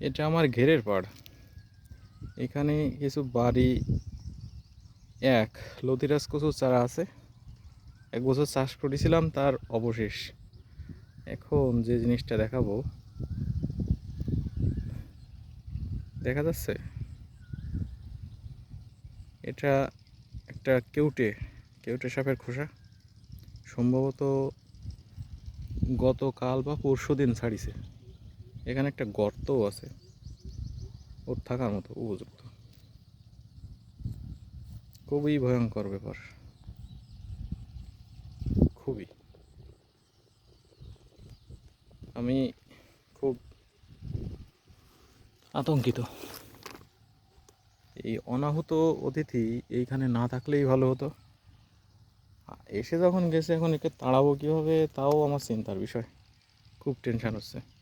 এটা আমার ঘেরের পাড়। এখানে কিছু বাড়ি, এক লতিরাজ কচুর চারা আছে। এক বছর চাষ করেছিলাম, তার অবশেষ। এখন যে জিনিসটা দেখাবো, দেখা যাচ্ছে? এটা একটা কেউটে কেউটে সাপের খোসা। সম্ভবত গতকাল বা পরশু দিন ছাড়িছে। এখানে একটা গর্তও আছে। ওর থাকার মতো উপযুক্ত। খুবই ভয়ঙ্কর ব্যাপার। খুবই। আমি খুব আতঙ্কিত। এই অনাহুত অতিথি এইখানে না থাকলেই ভালো হতো। এসে যখন গেছে এখন একে তাড়াবো কীভাবে তাও আমার চিন্তার বিষয়। খুব টেনশন হচ্ছে।